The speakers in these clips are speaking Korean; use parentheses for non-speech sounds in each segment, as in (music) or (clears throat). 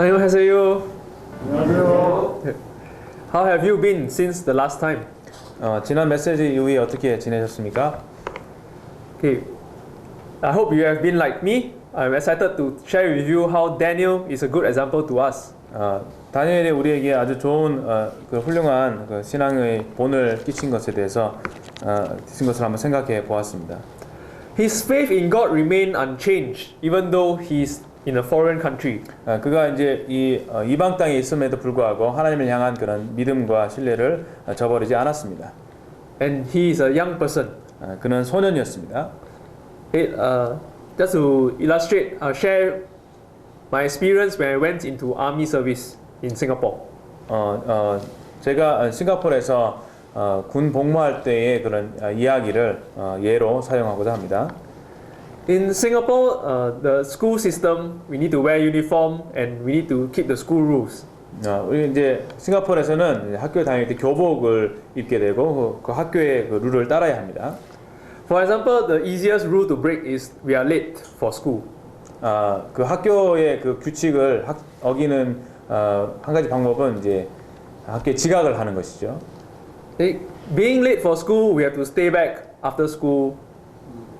안녕하세요. How have you been since the last time? 어, 지난 메시지 이후에 어떻게 지내셨습니까? Okay. I hope you have been like me. I'm excited to share with you how Daniel is a good example to us. 어, 다니엘이 우리에게 아주 좋은 어, 그 훌륭한 그 신앙의 본을 끼친 것에 대해서 어, 끼친 것을 한번 생각해 보았습니다. His faith in God remained unchanged even though he's in a foreign country. 어, 그가 이제 이 어, 이방 땅에 있음에도 불구하고 하나님을 향한 그런 믿음과 신뢰를 어, 저버리지 않았습니다. And he is a young person. 어, 그는 소년이었습니다. It, uh, just to illustrate, I'll share my experience when I went into army service in Singapore. 어, 어, 제가 싱가포르에서 어, 군 복무할 때의 그런 어, 이야기를 어, 예로 사용하고자 합니다. In Singapore, uh, the school system, we need to wear uniform and we need to keep the school rules. 어, 우리 이제 싱가포르에서는 이제 학교 다닐 때 교복을 입게 되고 그, 그 학교의 그 룰을 따라야 합니다. For example, the easiest rule to break is we are late for school. 아, 그 학교의 그 규칙을 학- 어기는 어, 한 가지 방법은 이제 학교에 지각을 하는 것이죠. Being late for school, we have to stay back after school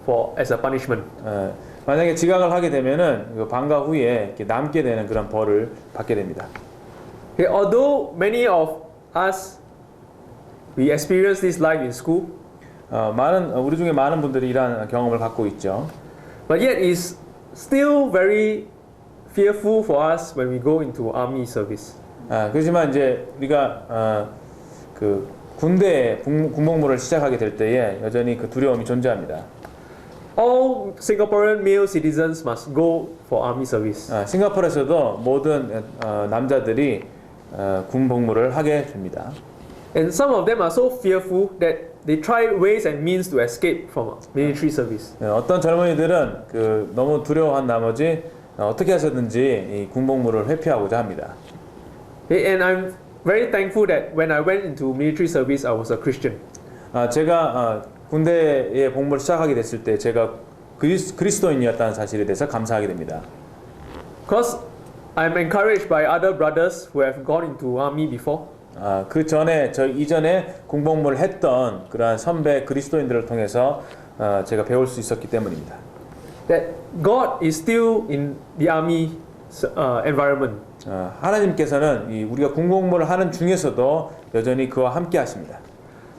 for as a punishment. 어, 만약에 지각을 하게 되면은 그 방과 후에 이렇게 남게 되는 그런 벌을 받게 됩니다. Okay, although many of us we experience this life in school, 어, 많은 어, 우리 중에 많은 분들이 이러한 경험을 갖고 있죠. but yet it's still very fearful for us when we go into army service. 아, 그렇지만 이제 우리가 어, 그 군대 군- 군복무를 시작하게 될 때에 여전히 그 두려움이 존재합니다. All Singaporean male citizens must go for army service. 아, 싱가포르에서도 모든 어, 남자들이 어, 군 복무를 하게 됩니다. And some of them are so fearful that they try ways and means to escape from military service. 어, 어떤 젊은이들은 그 너무 두려워한 나머지 어, 어떻게 해서든지 이 군 복무를 회피하고자 합니다. And I'm very thankful that when I went into military service, I was a Christian. 아, 제가 어, 군대에 복무를 시작하게 됐을 때 제가 그리스, 그리스도인이었다는 사실에 대해서 감사하게 됩니다. Because I'm encouraged by other brothers who have gone into army before. 아, 그 전에 저 이전에 군복무를 했던 그러한 선배 그리스도인들을 통해서 어, 제가 배울 수 있었기 때문입니다. that God is still in the army uh, environment. 어, 하나님께서는 이 우리가 군복무를 하는 중에서도 여전히 그와 함께 하십니다.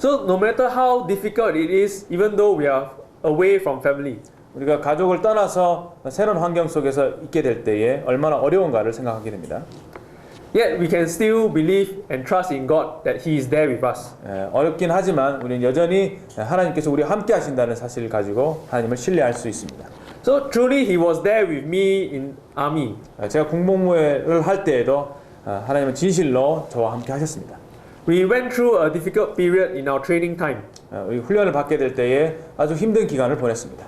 So no matter how difficult it is, even though we are away from family, 우리가 가족을 떠나서 새로운 환경 속에서 있게 될 때에 얼마나 어려운가를 생각하게 됩니다. yet we can still believe and trust in God that He is there with us. 에, 어렵긴 하지만 우리는 여전히 하나님께서 우리와 함께 하신다는 사실을 가지고 하나님을 신뢰할 수 있습니다. So truly, He was there with me in army. 에, 제가 군복무를 할 때에도 어, 하나님은 진실로 저와 함께 하셨습니다. We went through a difficult period in our training time. 어, 우리 훈련을 받게 될 때에 아주 힘든 기간을 보냈습니다.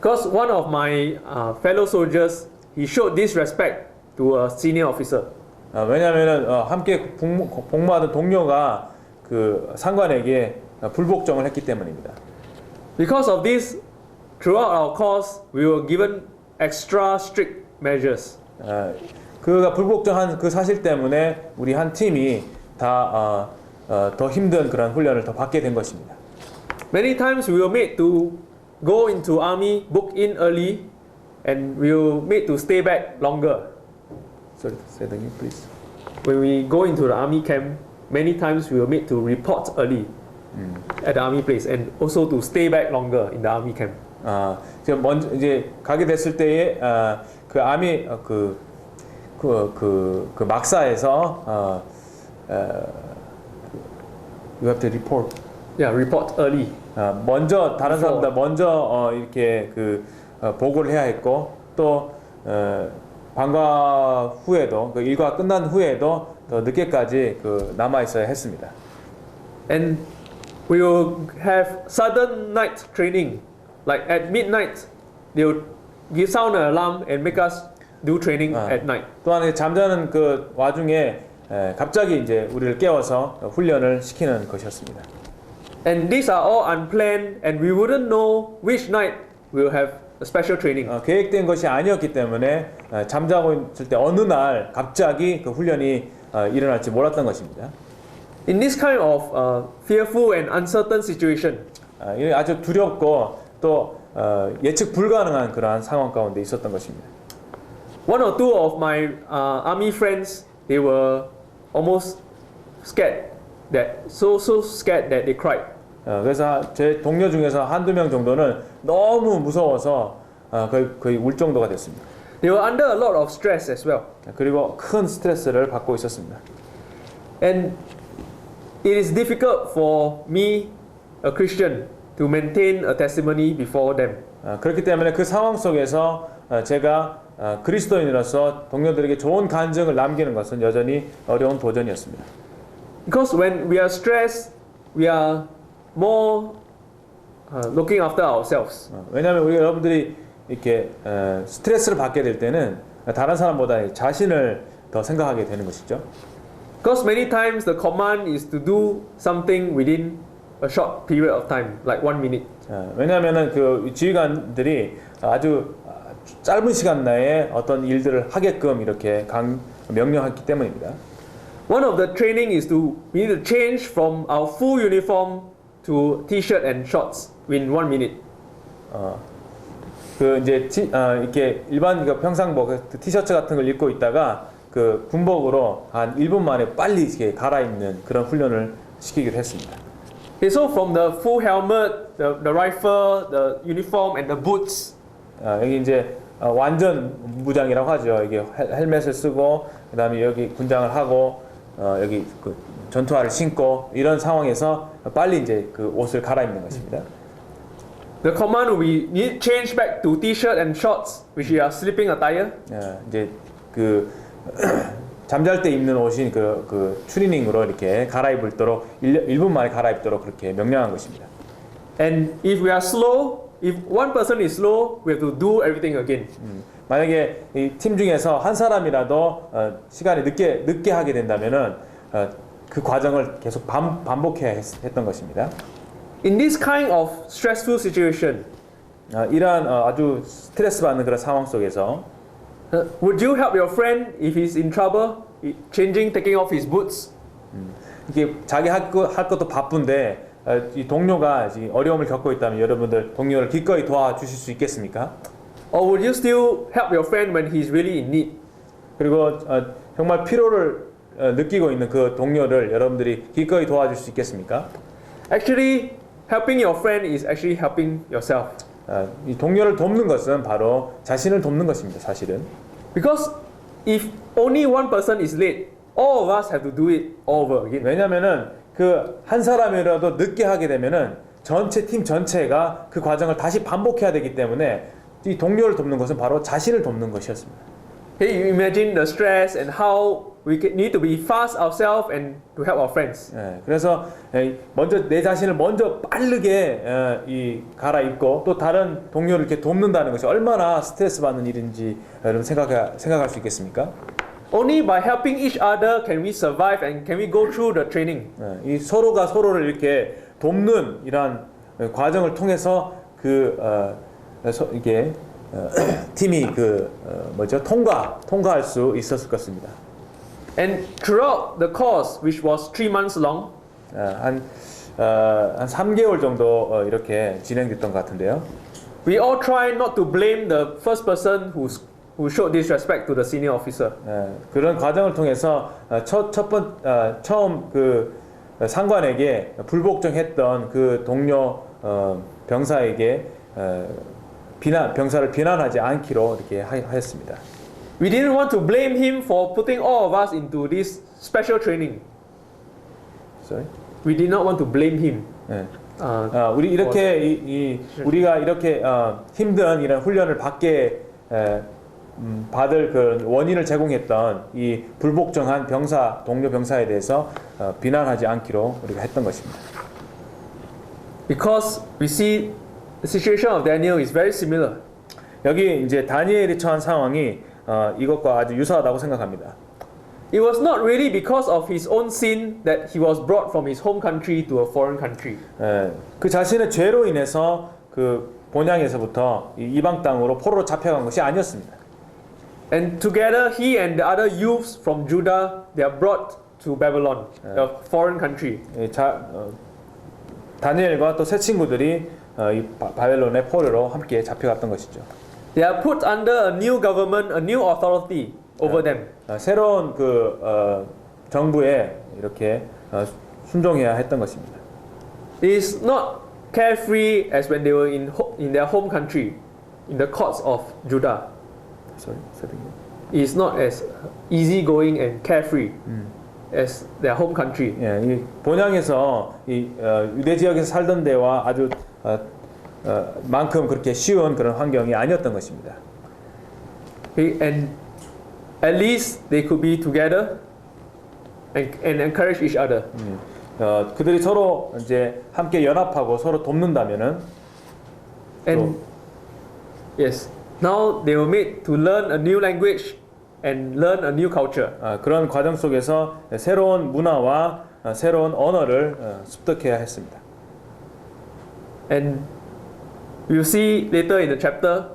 Because one of my uh, fellow soldiers, he showed disrespect to a senior officer. 어, 왜냐하면 함께 복무, 복무하던 동료가 그 상관에게 어, 불복종을 했기 때문입니다. Because of this, throughout our course, we were given extra strict measures. 어, 그가 불복종한 그 사실 때문에 우리 한 팀이 다 어, 어, 더 힘든 그런 훈련을 더 받게 된 것입니다. Many times we were made to go into army, book in early, and we were made to stay back longer. Sorry, say that again, please. When we go into the army camp, many times we were made to report early at the army place and also to stay back longer in the army camp. 아, 이제 먼저 이제 가게 됐을 때에 아, 그 아미 어, 그, 그, 그, 그 막사에서 어, 어, you have to report. Yeah, report early. 아, 먼저 다른. 사람들 먼저 어, 이렇게 그 어, 보고를 해야 했고 또 어, 방과 후에도 그 일과 끝난 후에도 더 늦게까지 그 남아 있어야 했습니다. And we will have sudden night training. Like at midnight, they'll give sound an alarm and make us do training Ah. at night. 또한 잠자는 그 와중에 에, 갑자기 이제 우리를 깨워서 훈련을 시키는 것이었습니다. And these are all unplanned, and we wouldn't know which night we'll have a special training. 어, 계획된 것이 아니었기 때문에 어, 잠자고 있을 때 어느 날 갑자기 그 훈련이 어, 일어날지 몰랐던 것입니다. In this kind of uh, fearful and uncertain situation, 아, 이게 아주 두렵고 또 어, 예측 불가능한 그러한 상황 가운데 있었던 것입니다. one or two of my uh, army friends, they were almost scared. That so so scared that they cried. 어, 그래서 제 동료 중에서 한두 명 정도는 너무 무서워서 어, 거의, 거의 울 정도가 됐습니다. They were under a lot of stress as well. 그리고 큰 스트레스를 받고 있었습니다. And it is difficult for me, a Christian, to maintain a testimony before them. 어, 그렇기 때문에 그 상황 속에서 어, 제가 어, 그리스도인으로서 동료들에게 좋은 간증을 남기는 것은 여전히 어려운 도전이었습니다. Because when we are stressed, we are more uh, looking after ourselves. 어, 왜냐하면 우리 여러분들이 이렇게 어, 스트레스를 받게 될 때는 다른 사람보다 자신을 더 생각하게 되는 것이죠. Because many times the command is to do something within a short period of time, like one minute. 어, 왜냐하면은 그 지휘관들이 아주 짧은 시간 내에 어떤 일들을 하게끔 이렇게 강, 명령했기 때문입니다. One of the training is to we need to change from our full uniform to t-shirt and shorts in one minute. 어, 그 이제 티, 어, 이렇게 일반 그 평상복 그 티셔츠 같은 걸 입고 있다가 그 군복으로 한 1분 만에 빨리 이렇게 갈아입는 그런 훈련을 시키기로 했습니다. Okay, so from the full helmet, the, the rifle, the uniform, and the boots, 어, 여기 이제 어, 완전 무장이라고 하죠. 이게 헬- 헬멧을 쓰고 그다음에 여기 군장을 하고 어, 여기 그 전투화를 신고 이런 상황에서 빨리 이제 그 옷을 갈아입는 것입니다. the command will be need change back to t-shirt and shorts, which are sleeping attire. 어, 이제 그 (clears throat) 잠잘 때 입는 옷인 그, 그 추리닝으로 이렇게 갈아입도록 1, 1분 만에 갈아입도록 그렇게 명령한 것입니다. And if we are slow, if one person is slow, we have to do everything again. 음, 만약에 이 팀 중에서 한 사람이라도 어, 시간이 늦게 늦게 하게 된다면은 어, 그 과정을 계속 반, 반복해야 했, 했던 것입니다. In this kind of stressful situation, 아, 이러한 어, 아주 스트레스 받는 그런 상황 속에서 uh, would you help your friend if he's in trouble, changing, taking off his boots? 이게 자기 할, 거, 할 것도 바쁜데 어, 이 동료가 어려움을 겪고 있다면 여러분들 동료를 기꺼이 도와주실 수 있겠습니까? Or would you still help your friend when he's really in need? 그리고 어, 정말 필요를 어, 느끼고 있는 그 동료를 여러분들이 기꺼이 도와줄 수 있겠습니까? Actually, helping your friend is actually helping yourself. 어, 이 동료를 돕는 것은 바로 자신을 돕는 것입니다. 사실은 Because if only one person is late, all of us have to do it all over again. 왜냐하면은 그 한 사람이라도 늦게 하게 되면은 전체 팀 전체가 그 과정을 다시 반복해야 되기 때문에 이 동료를 돕는 것은 바로 자신을 돕는 것이었습니다. Hey, you imagine the stress and how we need to be fast ourselves and to help our friends. 예, 그래서 에, 먼저 내 자신을 먼저 빠르게 에, 이 갈아입고 또 다른 동료를 이렇게 돕는다는 것이 얼마나 스트레스 받는 일인지 여러분 생각 생각할 수 있겠습니까? Only by helping each other can we survive and can we go through the training. 예, 이 서로가 서로를 이렇게 돕는 이러한 어, 과정을 통해서 그 어, 서, 이게 어, 팀이 그 어, 뭐죠 통과 통과할 수 있었을 것입니다. And throughout the course, which was three months long, 어, 한 어, 한 3개월 정도 어, 이렇게 진행됐던 것 같은데요. we all try not to blame the first person who's, who showed disrespect to the senior officer. 예, 그런 과정을 통해서 어, 첫, 첫 번, 어, 처음 그 상관에게 불복종했던 그 동료 어, 병사에게 어, 비난, 병사를 비난하지 않기로 이렇게 하, 하였습니다. We didn't want to blame him for putting all of us into this special training. Sorry? We did not want to blame him. 예. Uh, 어, 우리 이렇게 이, 이 우리가 이렇게 어, 힘든 이런 훈련을 받게 에, 음, 받을 그 원인을 제공했던 이 불복종한 병사 동료 병사에 대해서 어, 비난하지 않기로 우리가 했던 것입니다. Because we see the situation of Daniel is very similar. 여기 이제 다니엘이 처한 상황이 어, 이것과 아주 유사하다고 생각합니다. It was not really because of his own sin that he was brought from his home country to a foreign country. 예, 그 자신의 죄로 인해서 그 본향에서부터 이 이방 땅으로 포로로 잡혀간 것이 아니었습니다. And together, he and the other youths from Judah, they are brought to Babylon, a foreign country. 이 자, 어, 다니엘과 또 새 친구들이 어, 이 바- 바벨론의 포로로 함께 잡혀갔던 것이죠. They are put under a new government, a new authority over them. 어, 새로운 그 어, 정부에 이렇게 어, 순종해야 했던 것입니다. It is not carefree as when they were in, ho- in their home country, in the courts of Judah. Sorry, say it is not as easygoing and carefree as their home country. 예, 이 본향에서 이 어, 유대 지역에서 살던 데와 아주 어, 어, 만큼 그렇게 쉬운 그런 환경이 아니었던 것입니다. And at least they could be together and, and encourage each other. 음, 어, 그들이 서로 이제 함께 연합하고 서로 돕는다면은 And yes, now they were made to learn a new language and learn a new culture. 어, 그런 과정 속에서 새로운 문화와 어, 새로운 언어를 어, 습득해야 했습니다. And we'll see later in the chapter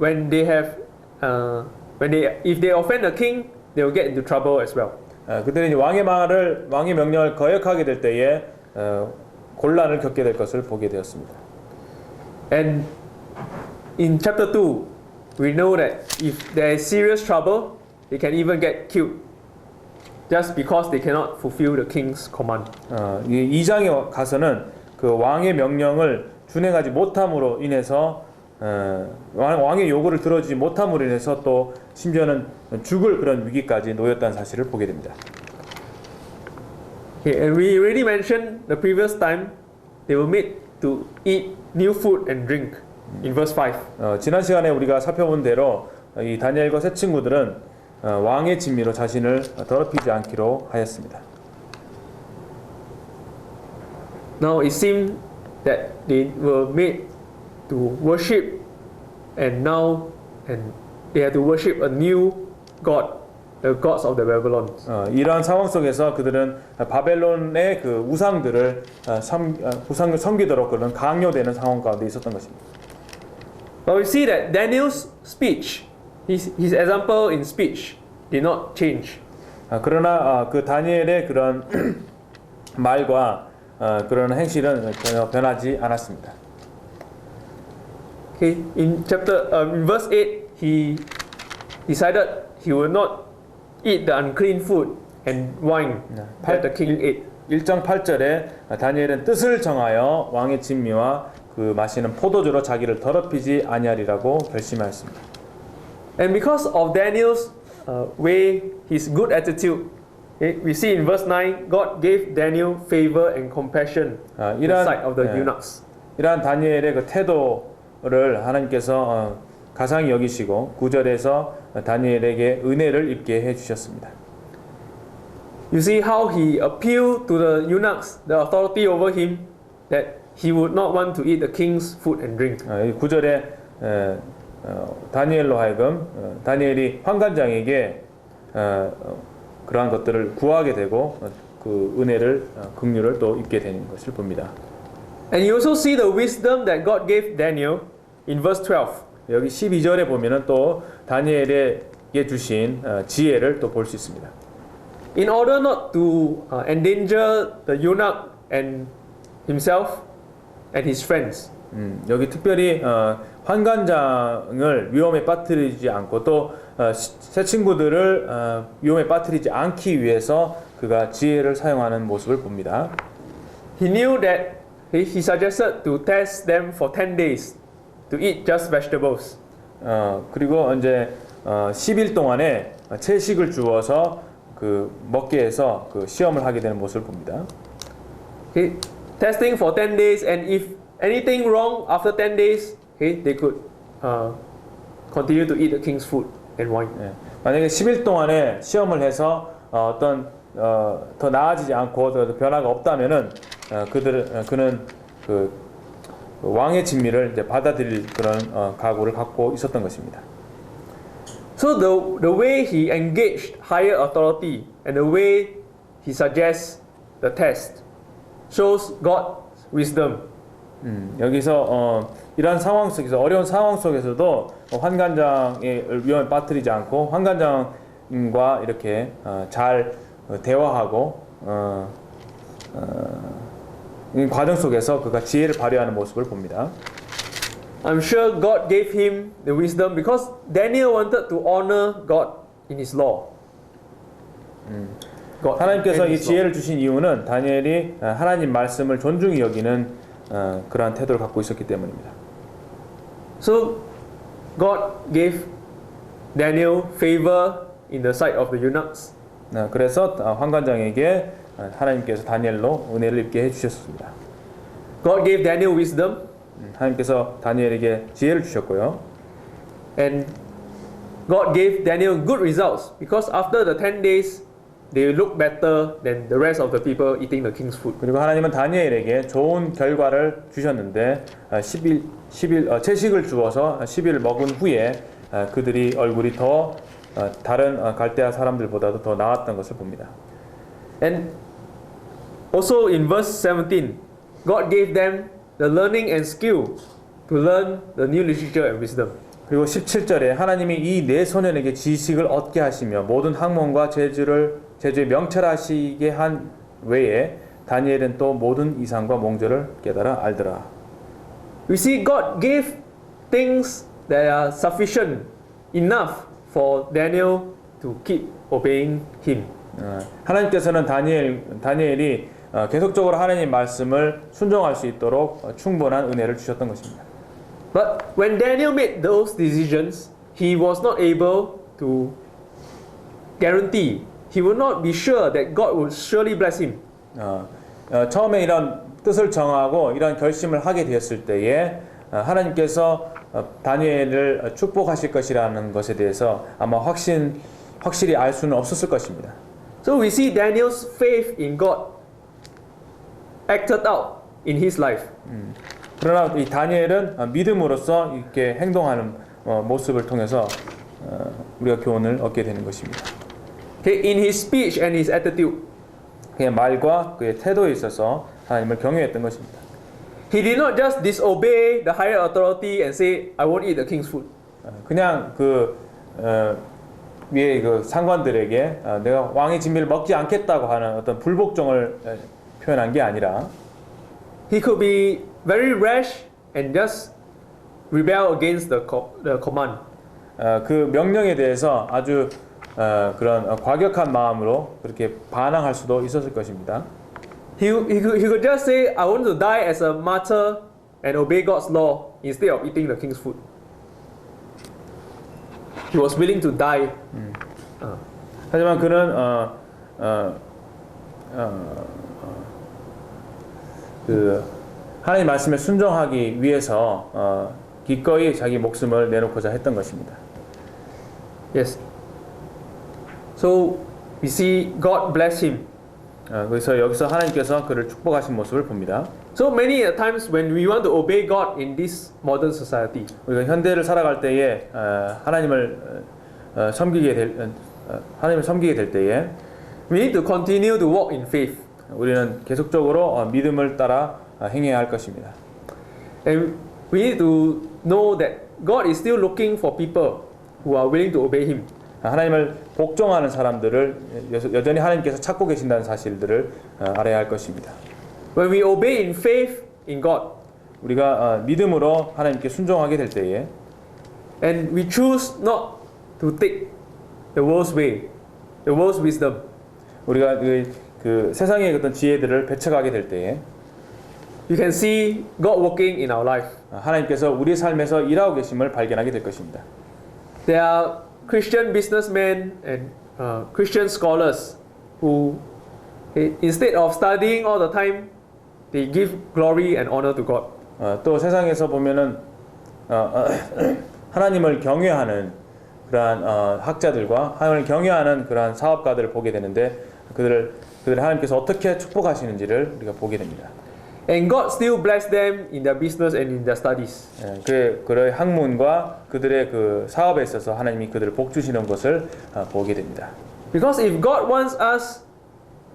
when they have, uh, when they, if they offend the king, they will get into trouble as well. 어, 그들이 왕의 말을 왕의 명령을 거역하게 될 때에 어, 곤란을 겪게 될 것을 보게 되었습니다. And in chapter 2, we know that if there is serious trouble, they can even get killed just because they cannot fulfill the king's command. 어, 이 2장에 가서는 그 왕의 명령을 준행하지 못함으로 인해서 어, 왕- 왕의 요구를 들어주지 못함으로 인해서 또 심지어는 죽을 그런 위기까지 놓였다는 사실을 보게 됩니다. Okay, and we already mentioned the previous time they were made to eat new food and drink in verse 5. 어, 지난 시간에 우리가 살펴본 대로 이 다니엘과 새 친구들은 어, 왕의 진미로 자신을 더럽히지 않기로 하였습니다. Now it seemed that they were made to worship and now and they had to worship a new god, the gods of the Babylons. 어, 이러한 상황 속에서 그들은 바벨론의 그 우상들을 어, 섬, 어, 우상을 섬기도록 그런 강요되는 상황 가운데 있었던 것입니다. But we see that Daniel's speech, his, his example in speech, did not change. 아, 그러나 아, 그 다니엘의 그런 말과 어, 그런 행실은 전혀 변하지 않았습니다. Okay, in chapter um, in verse 8, he decided he will not eat the unclean food and wine that the king ate. 1장 8절에 다니엘은 뜻을 정하여 왕의 진미와 그 마시는 포도주로 자기를 더럽히지 아니하리라고 결심하였습니다. And because of Daniel's uh, way, his good attitude, we see in verse 9, God gave Daniel favor and compassion 아, in the 이러한 sight of the 예, eunuchs. 이러한 다니엘의 그 태도를 하나님께서 어, 가상히 여기시고 9절에서 다니엘에게 은혜를 입게 해 주셨습니다. You see how he appealed to the eunuchs, the authority over him, that he would not want to eat the king's food and drink. 어, 이 9절에 에, 어, 다니엘로 하여금 어, 다니엘이 환관장에게 어, 어, 그러한 것들을 구하게 되고 어, 그 은혜를 어, 긍휼을 또 입게 되는 것을 봅니다. And you also see the wisdom that God gave Daniel in verse 12. 여기 12절에 보면은 또 다니엘에게 주신 어, 지혜를 또 볼 수 있습니다. In order not to uh, endanger the eunuch and himself and his friends, 음, 여기 특별히 어, 환관장을 위험에 빠뜨리지 않고 또 어, 시- 새 친구들을 어, 위험에 빠뜨리지 않기 위해서 그가 지혜를 사용하는 모습을 봅니다. he knew that he, he suggested to test them for 10 days to eat just vegetables. 어, 그리고 이제 어, 10일 동안에 채식을 주어서 그 먹게 해서 그 시험을 하게 되는 모습을 봅니다. Okay, testing for 10 days, and if anything wrong after 10 days, okay, they could uh, continue to eat the king's food and wine. 예. 만약에 10일 동안에 시험을 해서 어, 어떤 어, 더 나아지지 않고 더 변화가 없다면은 어, 그들 어, 그는 그 왕의 진미를 이제 받아들일 그런 어, 각오를 갖고 있었던 것입니다. So the, the way he engaged higher authority and the way he suggests the test shows God's wisdom. 음, 여기서 어, 이러한 상황 속에서 어려운 상황 속에서도 어, 환관장의 위험에 빠뜨리지 않고 환관장과 이렇게 어, 잘 어, 대화하고 어, 어, 이 과정 속에서 그가 지혜를 발휘하는 모습을 봅니다. I'm sure God gave him the wisdom because Daniel wanted to honor God in his law. God 하나님께서 이. 지혜를 주신 이유는 다니엘이 어, 하나님 말씀을 존중히 여기는 어, 그러한 태도를 갖고 있었기 때문입니다. So God gave Daniel favor in the sight of the eunuchs. 어, 그래서 어, 환관장에게 어, 하나님께서 다니엘로 은혜를 입게 해 주셨습니다. God gave Daniel wisdom 음, 하나님께서 다니엘에게 지혜를 주셨고요. and God gave Daniel good results because after the 10 days they look better than the rest of the people eating the king's food. 그리고 하나님은 다니엘에게 좋은 결과를 주셨는데 어, 10일 10일 어, 채식을 주어서 10일 먹은 후에 어, 그들이 얼굴이 더 어, 다른 어, 갈대아 사람들보다도 더 나았던 것을 봅니다. And also in verse 17, God gave them the learning and skill to learn the new literature and wisdom. 그리고 17절에 하나님이 이 네 소년에게 지식을 얻게 하시며 모든 학問과 재주를 재주에 명철하시게 한 외에 다니엘은 또 모든 이상과 몽절을 깨달아 알더라. We see God gave things that are sufficient enough for Daniel to keep obeying him. 어, 하나님께서는 다니엘 다니엘이 어, 계속적으로 하나님 말씀을 순종할 수 있도록 어, 충분한 은혜를 주셨던 것입니다. But when Daniel made those decisions, he was not able to guarantee, he would not be sure that God would surely bless him. 어, 어, 처음에 이런 뜻을 정하고 이런 결심을 하게 되었을 때에 어, 하나님께서 어, 다니엘을 축복하실 것이라는 것에 대해서 아마 확신 확실히 알 수는 없었을 것입니다. So we see Daniel's faith in God acted out in his life. 그러나 이 다니엘은 어, 믿음으로써 이렇게 행동하는 어, 모습을 통해서 어, 우리가 교훈을 얻게 되는 것입니다. Okay, in his speech and his attitude, 그의 말과 그의 태도에 있어서 하나님을 경외했던 것입니다. he did not just disobey the higher authority and say, I won't eat the king's food. 어, 그냥 그 어, 위에 그 상관들에게 어, 내가 왕의 진미를 먹지 않겠다고 하는 어떤 불복종을 어, 표현한 게 아니라 He could be very rash and just rebel against the, co- the command. 어, 그 명령에 대해서 아주 어, 그런 어, 과격한 마음으로 그렇게 반항할 수도 있었을 것입니다. He, he, could, he could just say, I want to die as a martyr and obey God's law instead of eating the king's food. He was willing to die. Uh, 하지만 그는 어, 어, 어, 어, 그 하나님 말씀에 순종하기 위해서 어, 기꺼이 자기 목숨을 내놓고자 했던 것입니다. yes. So we see God bless him. 어, 그래서 여기서 하나님께서 그를 축복하신 모습을 봅니다. So many times when we want to obey God in this modern society, 우리가 현대를 살아갈 때에 어, 하나님을 어, 어, 섬기게 될 어, 어, 하나님을 섬기게 될 때에 we need to continue to walk in faith. 우리는 계속적으로 어, 믿음을 따라 어, 행해야 할 것입니다. And we need to know that God is still looking for people who are willing to obey Him. 하나님을 복종하는 사람들을 여- 여전히 하나님께서 찾고 계신다는 사실들을 어, 알아야 할 것입니다. When we obey in faith in God 우리가 어, 믿음으로 하나님께 순종하게 될 때에 and we choose not to take the world's way, the world's wisdom, 우리가 그, 그 세상의 어떤 지혜들을 배척하게 될 때에 you can see God working in our life. 어, 하나님께서 우리 삶에서 일하고 계심을 발견하게 될 것입니다. There are Christian businessmen and uh, Christian scholars who, eh, instead of studying all the time, they give glory and honor to God. 어, 또 세상에서 보면은 어, 어, 하나님을 경외하는 그러한 어, 학자들과 하나님을 경외하는 그러한 사업가들을 보게 되는데 그들을 그들 하나님께서 어떻게 축복하시는지를 우리가 보게 됩니다. And God still bless them in their business and in their studies. 예, 그 그의 학문과 그들의 그 사업에 있어서 하나님이 그들을 복 주시는 것을 어, 보게 됩니다. Because if God wants us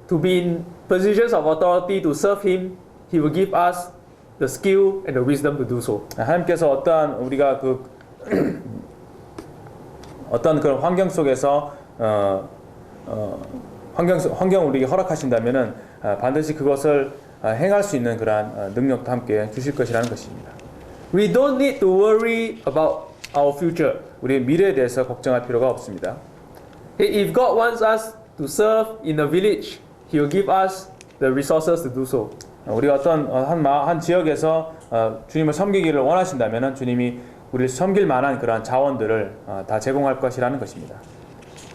to be in positions of authority to serve Him, He will give us the skill and the wisdom to do so. 하나님께서 어떠한 우리가 그 어떤 그런 환경 속에서 어, 어, 환경 속- 환경 우리에게 허락하신다면은 아, 반드시 그것을 아, 행할 수 있는 그러한 아, 능력도 함께 주실 것이라는 것입니다. We don't need to worry about our future. 우리의 미래에 대해서 걱정할 필요가 없습니다. If God wants us to serve in a village, He will give us the resources to do so. 어, 우리가 어떤 어, 한, 마, 한 지역에서 어, 주님을 섬기기를 원하신다면은 주님이 우리를 섬길 만한 그러한 자원들을 어, 다 제공할 것이라는 것입니다.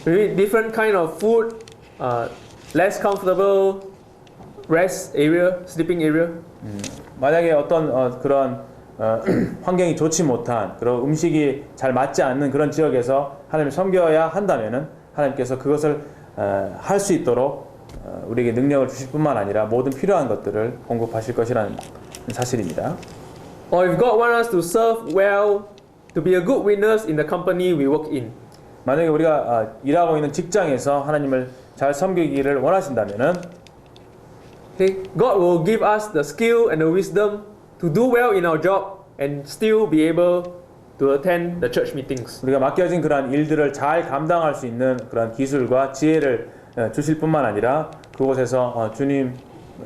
Different kind of food, uh, less comfortable rest area, sleeping area. 만약에 어떤 어, 그런 어, (clears throat) 환경이 좋지 못한 그런 음식이 잘 맞지 않는 그런 지역에서 하나님을 섬겨야 한다면은 하나님께서 그것을 어, 할수 있도록 어, 우리에게 능력을 주실 뿐만 아니라 모든 필요한 것들을 공급하실 것이라는 사실입니다. Or if God wants us to serve well, to be a good witness in the company we work in, 만약에 우리가 아, 일하고 있는 직장에서 하나님을 잘 섬기기를 원하신다면은 okay, God will give us the skill and the wisdom to do well in our job and still be able to attend the church meetings. 우리가 맡겨진 그러한 일들을 잘 감당할 수 있는 그러한 기술과 지혜를 어, 주실 뿐만 아니라 그곳에서 어, 주님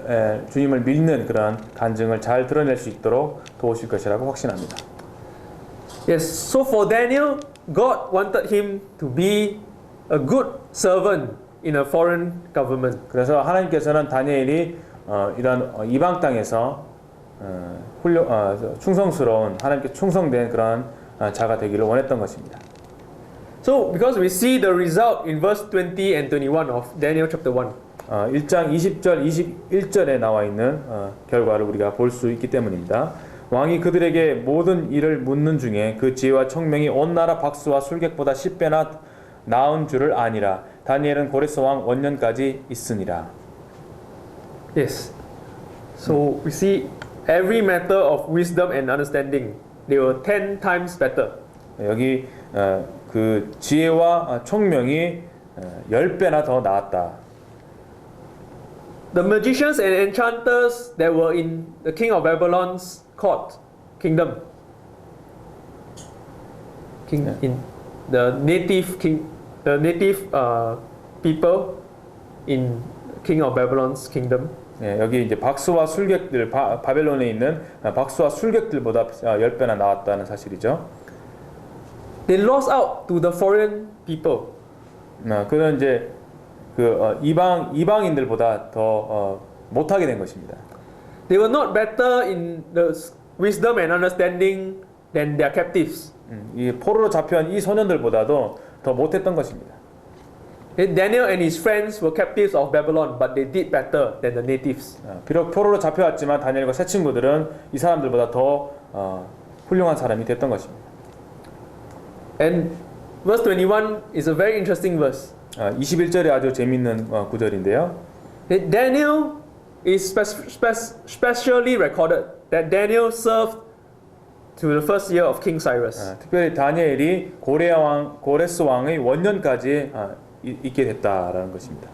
에, 주님을 믿는 그러한 간증을 잘 드러낼 수 있도록 도우실 것이라고 확신합니다. Yes, so for Daniel, God wanted him to be a good servant in a foreign government. 그래서 하나님께서는 다니엘이 어, 이런 어, 이방 땅에서 어, 훌륭 어, 충성스러운 하나님께 충성된 그런 어, 자가 되기를 원했던 것입니다. So, because we see the result in verse 20 and 21 of Daniel chapter 1. 어, 1장 20절, 21절에 나와 있는 어, 결과를 우리가 볼 수 있기 때문입니다. 왕이 그들에게 모든 일을 묻는 중에 그 지혜와 청명이 온 나라 박수와 술객보다 10배나 나은 줄을 아니라 다니엘은 고레스 왕 원년까지 있으니라. Yes. So, we see every matter of wisdom and understanding, they were 10 times better. 여기 어, 그 지혜와 어, 총명이 어, 10배나 더 나았다. The magicians and enchanters that were in the king of Babylon's court, kingdom. King in the native king, the native uh, people in king of Babylon's kingdom. 예, 여기 이제 박수와 술객들 바, 바벨론에 있는 어, 박수와 술객들보다 어, 10배나 나왔다는 사실이죠. They lost out to the foreign people. 어, 그는 이제 그 어, 이방 이방인들보다 더 어, 못하게 된 것입니다. They were not better in the wisdom and understanding than their captives. 음, 이 포로로 잡혀온 이 소년들보다도 더 못했던 것입니다. Daniel and his friends were captives of Babylon, but they did better than the natives. 어, 비록 포로로 잡혀왔지만 다니엘과 새 친구들은 이 사람들보다 더 어, 훌륭한 사람이 됐던 것입니다. And verse 21 is a very interesting verse. 어, 21절에 아주 재밌는 어, 구절인데요. Daniel is spec- spec- specially recorded that Daniel served to the first year of King Cyrus. 어, 특별히 다니엘이 고레 왕 고레스 왕의 원년까지 어, 이- 있게 됐다라는 것입니다.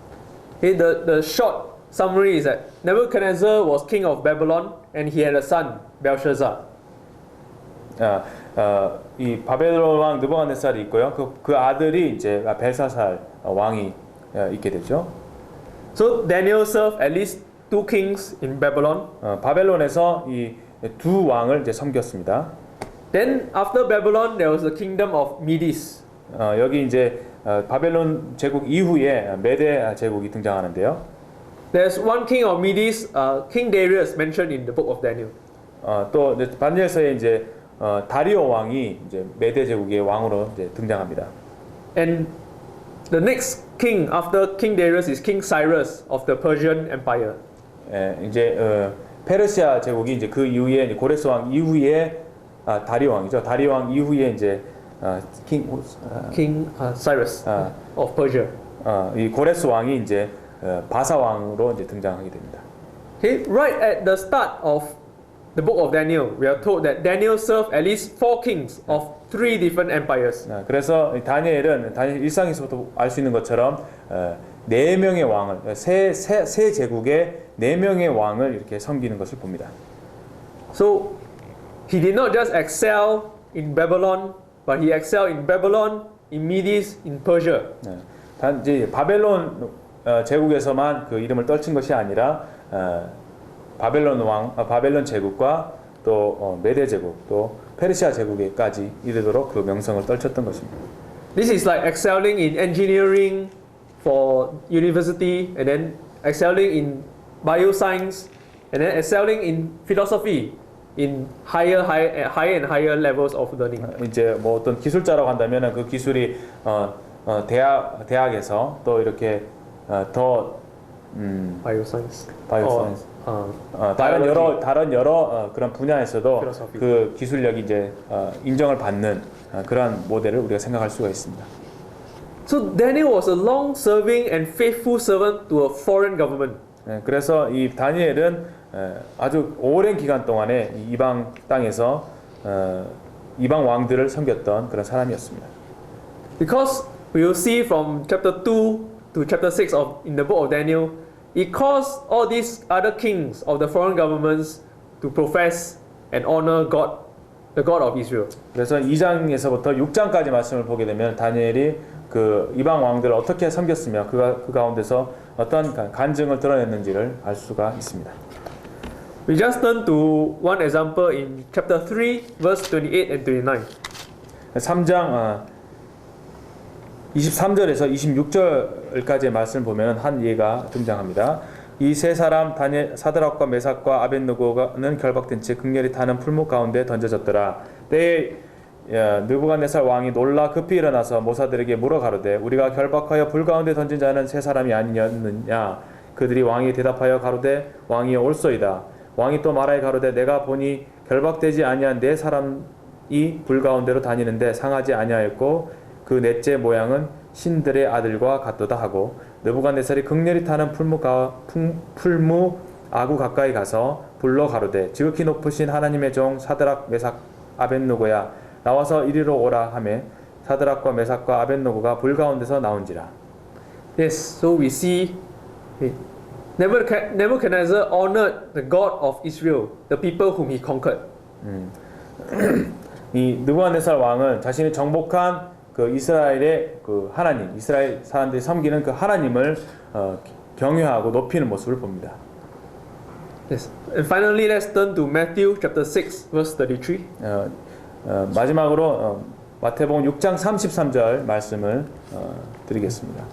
Okay, the, the short summary is that Nebuchadnezzar was king of Babylon and he had a son, Belshazzar. 아, 어, 이 바벨론 왕 느부갓네살이 있고요. 그, 그 아들이 이제 벨사살 왕이 어, 있게 되죠. So Daniel served at least two kings in Babylon. 어, 바벨론에서 이 두 왕을 이제 섬겼습니다. Then after Babylon, there was the kingdom of Medes. 어, 여기 이제 어, 바벨론 제국 이후에 메데 제국이 등장하는데요. There's one king of Medes, uh, King Darius, mentioned in the book of Daniel. 어, 또 반지에서의 이제 어, 다리오 왕이 이제 메데 제국의 왕으로 이제 등장합니다. And the next king after King Darius is King Cyrus of the Persian Empire. 예, 이제 어, 페르시아 제국이 이제 그 이후에 이제 고레스 왕 이후에 아, 다리오 왕이죠. 다리오 왕 이후에 이제 어, 킹 어, uh, Cyrus 아. of Persia. 어, 이 고레스 왕이 이제 어, 바사 왕으로 이제 등장하게 됩니다. Okay, right at the start of the book of Daniel, we are told that Daniel served at least four kings of three different empires. 아, 그래서 이 다니엘은 다니엘 일상에서부터 알 수 있는 것처럼 어, 네 명의 왕을 세, 세, 세 제국의 네 명의 왕을 이렇게 섬기는 것을 봅니다. So he did not just excel in Babylon, but he excelled in Babylon, in Medes, in Persia. 네. 단 이제 바벨론 어, 제국에서만 그 이름을 떨친 것이 아니라 어, 바벨론 왕, 아, 바벨론 제국과 또 어, 메데 제국, 또 페르시아 제국에까지 이르도록 그 명성을 떨쳤던 것입니다. This is like excelling in engineering for university, and then excelling in bioscience, and then excelling in philosophy in higher, higher, higher and higher levels of learning. 이제 뭐 어떤 기술자라고 한다면은 그 기술이 어, 어, 대학 대학에서 또 이렇게 어, 더 음, Bioscience. Bioscience. Or, uh, 어, 다른. 여러 다른 여러 어, 그런 분야에서도 Philosophy. 그 기술력이 이제 어, 인정을 받는 어, 그러한 모델을 우리가 생각할 수가 있습니다. So Daniel was a long-serving and faithful servant to a foreign government. 예, 그래서 이 다니엘은 에, 아주 오랜 기간 동안에 이 이방 땅에서 어, 이방 왕들을 섬겼던 그런 사람이었습니다. Because we will see from chapter 2 to chapter 6 of in the book of Daniel, it caused all these other kings of the foreign governments to profess and honor God, the God of Israel. 그래서 2장에서부터 6장까지 말씀을 보게 되면 다니엘이 그 이방 왕들을 어떻게 섬겼으며 그가 그 가운데서 어떤 간- 간증을 드러냈는지를 알 수가 있습니다. We just turn to one example in chapter 3, verse 28 and 29. 3장 23절에서 26절까지의 말씀을 보면 한 예가 등장합니다. 이 세 사람 다니엘 사드락과 메삭과 아벤누고는 결박된 채 극렬히 타는 풀목 가운데 던져졌더라. 때에 어, 느부갓네살 왕이 놀라 급히 일어나서 모사들에게 물어 가로되 우리가 결박하여 불 가운데 던진 자는 세 사람이 아니었느냐? 그들이 왕이 대답하여 가로되 왕이여 옳소이다. 왕이 또 말하여 가로되 내가 보니 결박되지 아니한 네 사람이 불 가운데로 다니는데 상하지 아니하였고 그 넷째 모양은 신들의 아들과 같도다 하고 느부갓네살이 극렬히 타는 풀무 가 풍- 풀무 아구 가까이 가서 불러 가로되 지극히 높으신 하나님의 종 사드락 메삭 아벤노고야 나와서 이리로 오라 하매 사드락과 메삭과 아벤노고가 불 가운데서 나온지라 Yes, so we see Nebuchadnezzar honored the God of Israel, the people whom he conquered. 이 느부갓네살 왕은 자신이 정복한 그 이스라엘의 그 하나님 이스라엘 사람들이 섬기는 그 하나님을 어, 경외하고 높이는 모습을 봅니다. Yes. And finally, let's turn to Matthew chapter 6, verse 33. 어, 어, 마지막으로 어, 마태복음 6장 33절 말씀을 어, 드리겠습니다.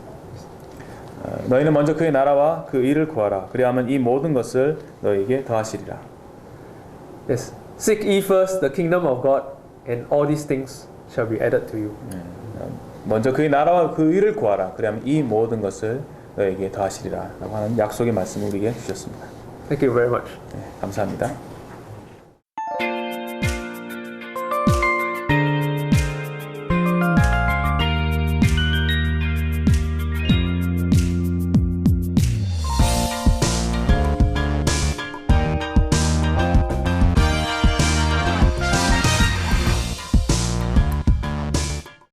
어, 너희는 먼저 그의 나라와 그 일을 구하라. 그리하면 이 모든 것을 너희에게 더하시리라. Yes. Seek ye first the kingdom of God, and all these things shall be added to you. 어, 먼저 그의 나라와 그 일을 구하라. 그리하면 이 모든 것을 너희에게 더하시리라. 라고 하는 약속의 말씀을 우리에게 주셨습니다. Thank you very much. 네, 감사합니다.